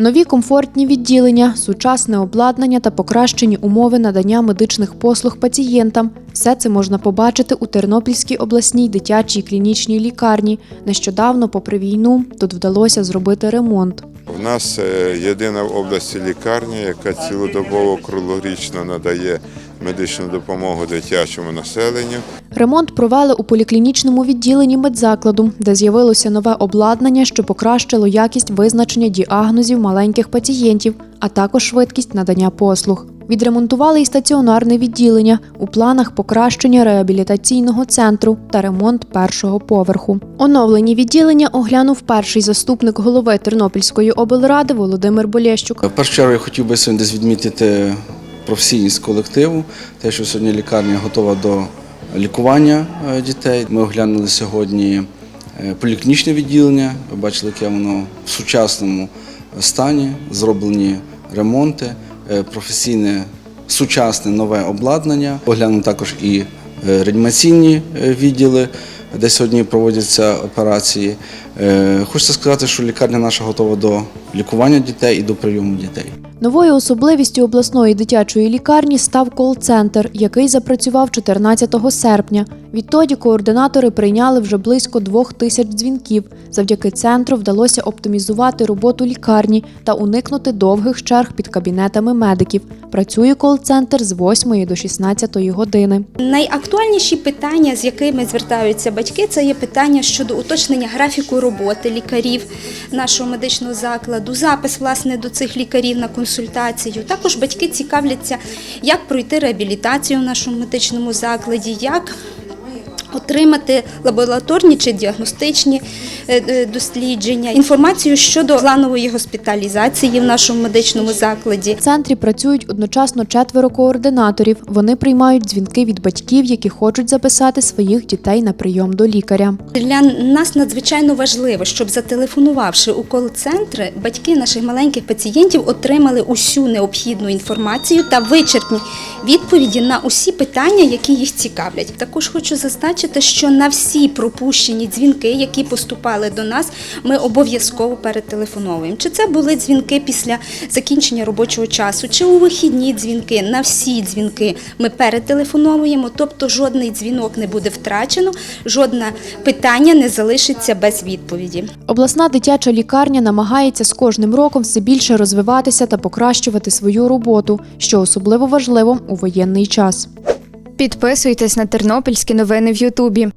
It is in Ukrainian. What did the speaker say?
Нові комфортні відділення, сучасне обладнання та покращені умови надання медичних послуг пацієнтам. Все це можна побачити у Тернопільській обласній дитячій клінічній лікарні. Нещодавно, попри війну, тут вдалося зробити ремонт. У нас е, єдина в області лікарня, яка цілодобово круглорічно надає медичну допомогу дитячому населенню. Ремонт провели у поліклінічному відділенні медзакладу, де з'явилося нове обладнання, що покращило якість визначення діагнозів маленьких пацієнтів, а також швидкість надання послуг. Відремонтували і стаціонарне відділення у планах покращення реабілітаційного центру та ремонт першого поверху. Оновлені відділення оглянув перший заступник голови Тернопільської облради Володимир Болєщук. В першу чергу я хотів би сьогодні відмітити професійність колективу, те, що сьогодні лікарня готова до лікування е, дітей. Ми оглянули сьогодні е, поліклінічне відділення. Ви бачили, яке воно в сучасному стані, зроблені ремонти, е, професійне сучасне нове обладнання. Оглянули також і реанімаційні відділи, де сьогодні проводяться операції. Е, Хочеться сказати, що лікарня наша готова до лікування дітей і до прийому дітей. Новою особливістю обласної дитячої лікарні став кол-центр, який запрацював 14 серпня. Відтоді координатори прийняли вже близько двох тисяч дзвінків. Завдяки центру вдалося оптимізувати роботу лікарні та уникнути довгих черг під кабінетами медиків. Працює кол-центр з 8 до 16 години. Найактуальніші питання, з якими звертаються батьки, це є питання щодо уточнення графіку роботи лікарів нашого медичного закладу, запис власне до цих лікарів на консультацію. Також батьки цікавляться, як пройти реабілітацію в нашому медичному закладі, як Отримати лабораторні чи діагностичні дослідження, інформацію щодо планової госпіталізації в нашому медичному закладі. В центрі працюють одночасно четверо координаторів. Вони приймають дзвінки від батьків, які хочуть записати своїх дітей на прийом до лікаря. Для нас надзвичайно важливо, щоб зателефонувавши у кол-центри, батьки наших маленьких пацієнтів отримали усю необхідну інформацію та вичерпні відповіді на усі питання, які їх цікавлять. Також хочу зазначити, що на всі пропущені дзвінки, які поступали до нас, ми обов'язково перетелефоновуємо. Чи це були дзвінки після закінчення робочого часу, чи у вихідні дзвінки, на всі дзвінки ми перетелефоновуємо, тобто жодний дзвінок не буде втрачено, жодне питання не залишиться без відповіді. Обласна дитяча лікарня намагається з кожним роком все більше розвиватися та покращувати свою роботу, що особливо важливо у воєнний час. Підписуйтесь на тернопільські новини в Ютубі.